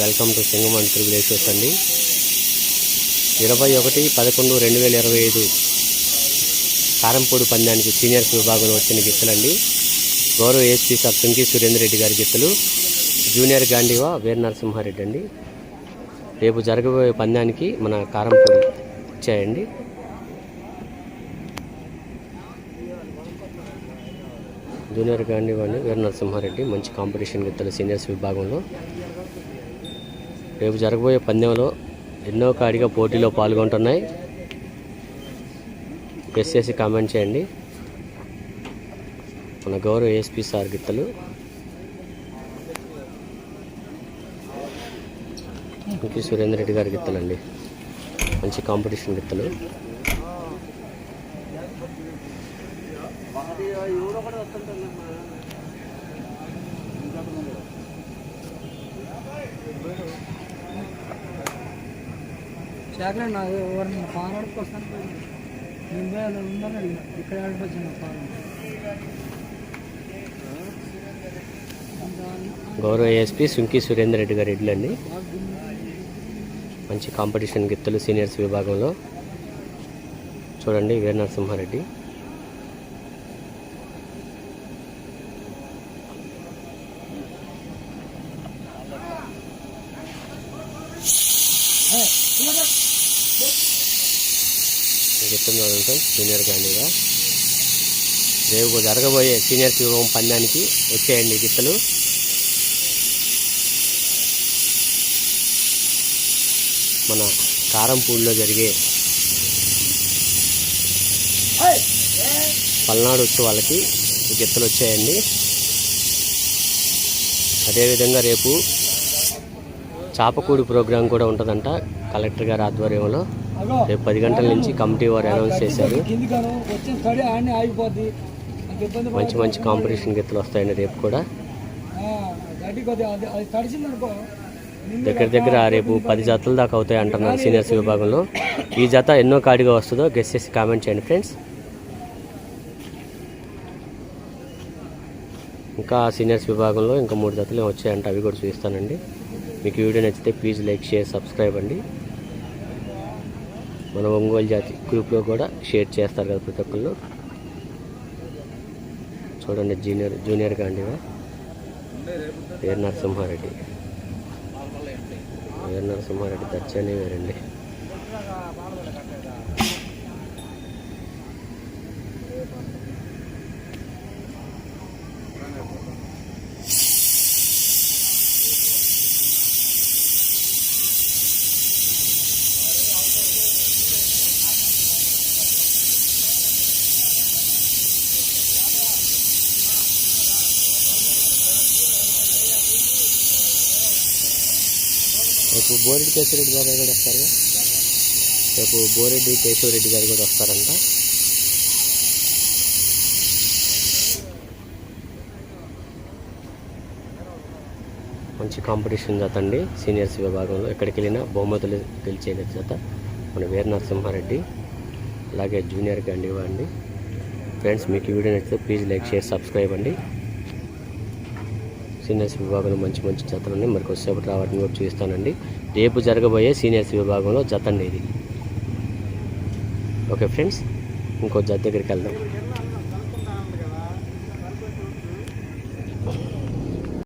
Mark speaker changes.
Speaker 1: Welcome to సింగమంత్రి tribulations అండి. ఇరవై ఒకటి పదకొండు రెండు వేల ఇరవై ఐదు కారంపూడి పందానికి సీనియర్స్ విభాగంలో వచ్చిన గిత్తలండి. గౌరవ ఏఎస్పీ సార్ తుంకి సురేందర్ రెడ్డి గారి గిత్తలు జూనియర్ గాంధీవా వీర నరసింహారెడ్డి అండి. రేపు జరగబోయే పందానికి మన కారంపూడి వచ్చాయండి. జూనియర్ గాంధీవా వీర నరసింహారెడ్డి మంచి కాంపిటీషన్ గిత్తలు సీనియర్స్ విభాగంలో. రేపు జరగబోయే పందెంలో ఎన్నో కాడిగా పోటీలో పాల్గొంటున్నాయి. గెస్ చేసి కామెంట్ చేయండి. మన గౌరవ ఏఎస్పీ సార్ గిత్తలు. ఇంకే సురేందర్ రెడ్డి గారి గిత్తలండి. మంచి కాంపిటీషన్ గిత్తలు.
Speaker 2: నాకు ఎవరిని నేను పోయి అలా ఇక్కడ ఆడిపోయాను
Speaker 1: గౌరవ ఏఎస్పీ సుంకి సురేందర్ రెడ్డి గారి ఇడ్లండి మంచి కాంపిటీషన్ గిత్తలు సీనియర్స్ విభాగంలో. చూడండి వీర నరసింహారెడ్డి. చెప్తున్నాను చూడండి సీనియర్ గాంధీగా రేపు జరగబోయే సీనియర్ విభాగం పందానికి వచ్చేయండి గిత్తలు. మన కారంపూడిలో జరిగే పల్నాడు ఉత్సవాలకి గిత్తలు వచ్చాయండి. అదేవిధంగా రేపు చాపకూడి ప్రోగ్రాం కూడా ఉంటుందంట కలెక్టర్ గారి ఆధ్వర్యంలో. రేపు పది గంటల నుంచి కమిటీ వారు అనౌన్స్ చేశారు. మంచి మంచి కాంపిటీషన్ గీతలు వస్తాయండి రేపు కూడా. దగ్గర దగ్గర రేపు పది జతల దాకా అవుతాయి అంటున్నారు సీనియర్స్ విభాగంలో. ఈ జత ఎన్నో కాడిగా వస్తుందో గెస్ చేసి కామెంట్ చేయండి ఫ్రెండ్స్. ఇంకా సీనియర్స్ విభాగంలో ఇంకా మూడు జతలు వచ్చాయంట అవి కూడా చూపిస్తానండి. మీకు వీడియో నచ్చితే ప్లీజ్ లైక్ షేర్ సబ్స్క్రైబ్ అండి. మన ఒంగోలు జాతి గ్రూప్లో కూడా షేర్ చేస్తారు కదా ప్రతి ఒక్కళ్ళు. చూడండి జూనియర్ జూనియర్ గాంధీగా వీర నరసింహారెడ్డి. వీర నరసింహారెడ్డి దచ్చనే వేరండి. రేపు బోరెడ్డి కేశవరెడ్డి గారు కూడా వస్తారు? రేపు బోరెడ్డి కేశవరెడ్డి గారు కూడా వస్తారంట. మంచి కాంపిటీషన్ జత అండి. సీనియర్స్ విభాగంలో ఎక్కడికి వెళ్ళినా బహుమతులు గెలిచే జత. మన వీర నరసింహారెడ్డి అలాగే జూనియర్ గండివా అండి. ఫ్రెండ్స్ మీకు ఈ వీడియో నచ్చితే ప్లీజ్ లైక్ షేర్ సబ్స్క్రైబ్ అండి. సీనియర్స్ విభాగంలో మంచి మంచి జతలు ఉన్నాయి. మరి కొద్దిసేపటి రావడానికి కూడా చూపిస్తానండి. రేపు జరగబోయే సీనియర్స్ విభాగంలో జత ఇది ఓకే ఫ్రెండ్స్ ఇంకో జత దగ్గరికి వెళ్దాం.